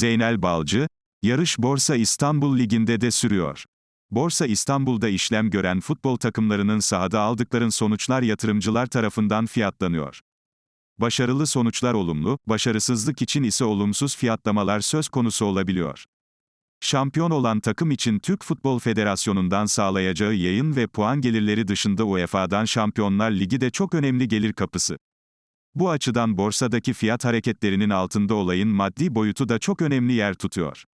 Zeynel Balcı, yarış Borsa İstanbul Ligi'nde de sürüyor. Borsa İstanbul'da işlem gören futbol takımlarının sahada aldıkların sonuçlar yatırımcılar tarafından fiyatlanıyor. Başarılı sonuçlar olumlu, başarısızlık için ise olumsuz fiyatlamalar söz konusu olabiliyor. Şampiyon olan takım için Türk Futbol Federasyonu'ndan sağlayacağı yayın ve puan gelirleri dışında UEFA'dan Şampiyonlar Ligi de çok önemli gelir kapısı. Bu açıdan borsadaki fiyat hareketlerinin altında olayın maddi boyutu da çok önemli yer tutuyor.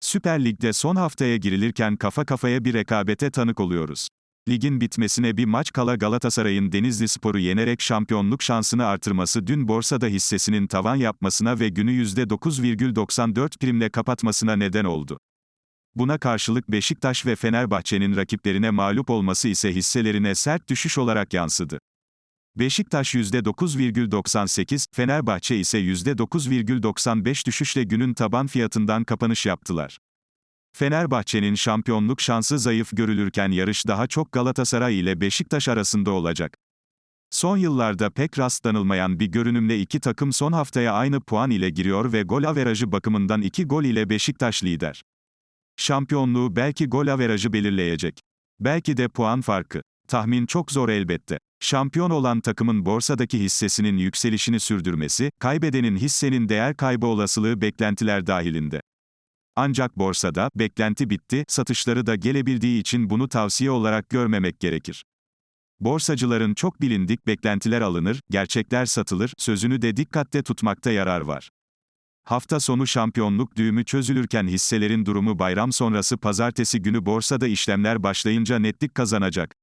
Süper Lig'de son haftaya girilirken kafa kafaya bir rekabete tanık oluyoruz. Ligin bitmesine bir maç kala Galatasaray'ın Denizli Spor'u yenerek şampiyonluk şansını artırması dün borsada hissesinin tavan yapmasına ve günü %9,94 primle kapatmasına neden oldu. Buna karşılık Beşiktaş ve Fenerbahçe'nin rakiplerine mağlup olması ise hisselerine sert düşüş olarak yansıdı. Beşiktaş %9,98, Fenerbahçe ise %9,95 düşüşle günün taban fiyatından kapanış yaptılar. Fenerbahçe'nin şampiyonluk şansı zayıf görülürken yarış daha çok Galatasaray ile Beşiktaş arasında olacak. Son yıllarda pek rastlanılmayan bir görünümle iki takım son haftaya aynı puan ile giriyor ve gol averajı bakımından iki gol ile Beşiktaş lider. Şampiyonluğu belki gol averajı belirleyecek. Belki de puan farkı. Tahmin çok zor elbette. Şampiyon olan takımın borsadaki hissesinin yükselişini sürdürmesi, kaybedenin hissenin değer kaybı olasılığı beklentiler dahilinde. Ancak borsada, beklenti bitti, satışları da gelebildiği için bunu tavsiye olarak görmemek gerekir. Borsacıların çok bilindik beklentiler alınır, gerçekler satılır, sözünü de dikkatte tutmakta yarar var. Hafta sonu şampiyonluk düğümü çözülürken hisselerin durumu bayram sonrası pazartesi günü borsada işlemler başlayınca netlik kazanacak.